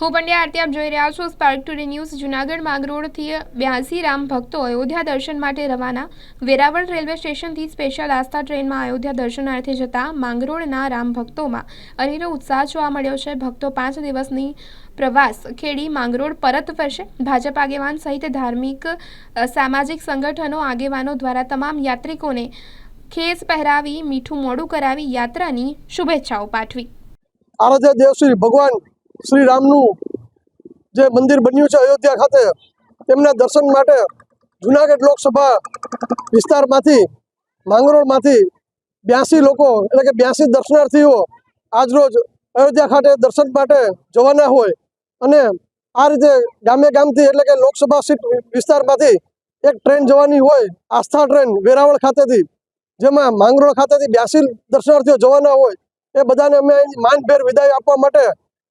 હું પંડ્યા આરતી આપ જોઈ રહ્યા છો સ્પાર્ક ટુડે ન્યૂઝ જુનાગઢ માંગરોળથી બ્યાસી રામ ભક્તો અયોધ્યા દર્શન માટે રવાના. વેરાવળ રેલવે સ્ટેશનથી સ્પેશિયલ આસ્થા ટ્રેનમાં અયોધ્યા દર્શનાર્થે જતા માંગરોળના રામ ભક્તોમાં અનેરો ઉત્સાહ જોવા મળ્યો છે. ભક્તો પાંચ દિવસની પ્રવાસ ખેડી માંગરોળ પરત ફરશે. ભાજપ આગેવાન સહિત ધાર્મિક સામાજિક સંગઠનો આગેવાનો દ્વારા તમામ યાત્રિકોને ખેસ પહેરાવી મીઠું મોડું કરાવી યાત્રાની શુભેચ્છાઓ પાઠવી. આરાધ્ય દેવ શ્રી ભગવાન શ્રી રામનું જે મંદિર બન્યું છે અયોધ્યા ખાતે, તેમના દર્શન માટે જુનાગઢ લોકસભા વિસ્તારમાંથી, માંગરોળમાંથી બ્યાસી લોકો, એટલે કે બ્યાસી દર્શનાર્થીઓ આજરોજ અયોધ્યા ખાતે દર્શન માટે જવાના હોય. અને આ રીતે ગામે ગામથી એટલે કે લોકસભા સીટ વિસ્તારમાંથી એક ટ્રેન જવાની હોય, આસ્થા ટ્રેન વેરાવળ ખાતેથી, જેમાં માંગરોળ ખાતેથી બ્યાસી દર્શનાર્થીઓ જવાના હોય, એ બધાને અમે માનભેર વિદાય આપવા માટે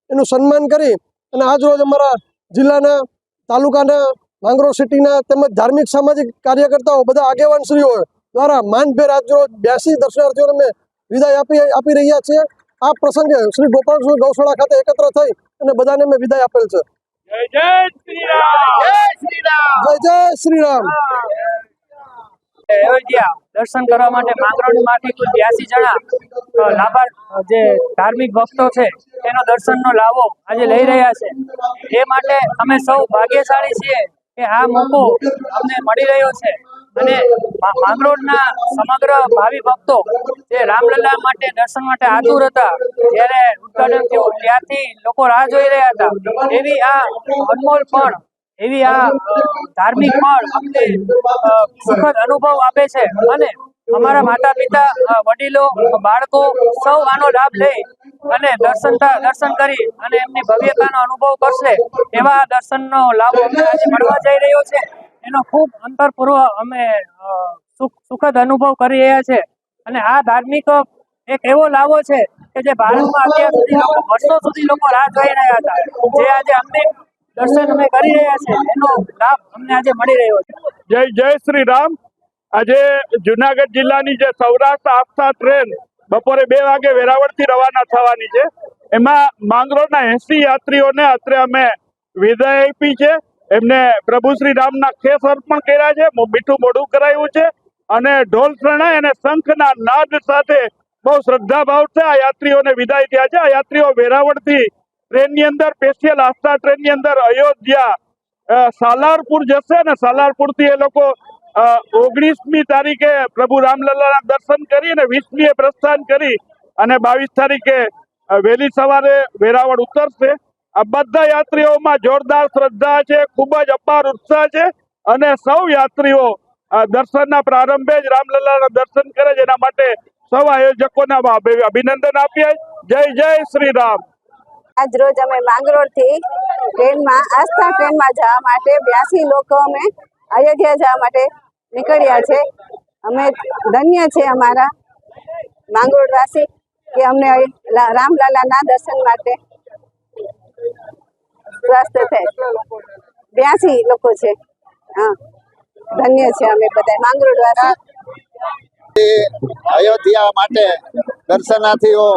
એનું સન્માન કરી અને આજરોજ અમારા જિલ્લાના તાલુકાના માંગરો સિટીના તેમજ ધાર્મિક સામાજિક કાર્યકર્તાઓ બધા આગેવાનશ્રીઓ દ્વારા માનભેર આજરોજ બ્યાસી દર્શનાર્થીઓને અમે વિદાય આપી આપી રહ્યા છીએ. આ પ્રસંગે શ્રી ગોપાલ ગૌશાળા ખાતે એકત્ર થઈ અને બધાને અમે વિદાય આપેલ છે. જય જય શ્રી રામ! જય જય શ્રી રામ! દર્શન કરવા માટે માંગરોળમાંથી કુલ બ્યાસી જણા લાભાર્થ જે ધાર્મિક ભક્તો છે, તેનો દર્શનનો લાવો આજે લઈ રહ્યા છે. એ માટે અમે સૌ ભાગ્યશાળી છીએ કે આ મોકો અમને મળી રહ્યો છે. અને માંગરોળના સમગ્ર ભાવિ ભક્તો જે રામલલ્લા માટે દર્શન માટે આતુર હતા જ્યારે ઉદઘાટન થયું. ત્યાંથી લોકો રાહ જોઈ રહ્યા હતા. એવી આ અનમોલ પણ એવી આ ધાર્મિક પણ અમને સુખદ અનુભવ આપે છે અને અમારા માતા પિતા વડીલો, બાળકો સૌ આનો લાભ લઈ અને દર્શન દર્શન કરી અને એમની ભવ્યતાનો અનુભવ કરશે એવા દર્શનનો લાભ અમને આજે મળવા જઈ રહ્યો છે. એનો ખૂબ અંતરપૂર્વ અમે સુખદ અનુભવ કરી રહ્યા છે. અને આ ધાર્મિક એક એવો લાવો છે કે જે ભારતમાં અત્યાર સુધી લોકો, વર્ષો સુધી લોકો રાહ જોઈ રહ્યા હતા. જે આજે અમને દર્શન અમે કરી રહ્યા છે. એનો લાભ અમને આજે મળી રહ્યો છે. જય જય શ્રી રામ આજે જુનાગઢ જિલ્લાની જે સૌરાષ્ટ્ર આસ્થા ટ્રેન બપોરે બે વાગે વેરાવળથી રવાના થવાની છે. એમાં માંગરોળના એસી યાત્રીઓને અત્રે અમે વિદાય આપી છે. એમને પ્રભુ શ્રી રામના ખેસ અર્પણ કર્યા છે. મીઠું મોઢું કરાયું છે. અને ઢોલ શરણાઈ અને શંખના નાદ સાથે બહુ શ્રદ્ધા છે. આ યાત્રીઓને વિદાય થયા છે. આ યાત્રીઓ વેરાવળથી ટ્રેનની અંદર સ્પેશિયલ આસ્થા ટ્રેનની અંદર અયોધ્યા સાલારપુર જશે ને સાલારપુરથી એ લોકો ઓગણીસમી તારીખે પ્રભુ રામલલ્લાના દર્શન કરી અને વીસમીએ પ્રસ્થાન કરી અને બાવીસ તારીખે વહેલી સવારે વેરાવળ ઉતરશે. આ બધા યાત્રીઓમાં જોરદાર શ્રદ્ધા છે, ખૂબ જ અપાર ઉત્સાહ છે અને સૌ યાત્રીઓ દર્શનના પ્રારંભે જ રામલલ્લાના દર્શન કરે છે. એના માટે સૌ આયોજકોના અભિ- અભિનંદન આપીએ. જય જય શ્રી રામ. આજ રોજ અમે માંગરોળથી ટ્રેનમાં, આસ્થા ટ્રેનમાં જવા માટે બ્યાસી લોકો અમે અયોધ્યા જવા માટે નીકળ્યા છે. અમે ધન્ય છે અમારા માંગરોળવાસી કે અમને રામલાલાના દર્શન માટે સ્વસ્થ થાય. બ્યાસી લોકો છે. હા. ધન્ય છે અમે બધા માંગરોળવાસી અયોધ્યા માટે દર્શનાર્થીઓ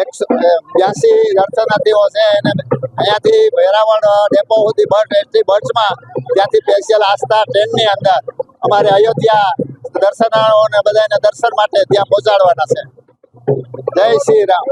એકસો બ્યાસી દર્શનાર્થીઓ છે અને અહીંયાથી વેરાવળ ડેપો સુધી બસ એસટી બસમાં ત્યાંથી સ્પેશિયલ આસ્થા ટ્રેનની અંદર અમારે અયોધ્યા દર્શનાળાઓને બધાને દર્શન માટે ત્યાં પહોંચાડવાના છે. જય શ્રી રામ.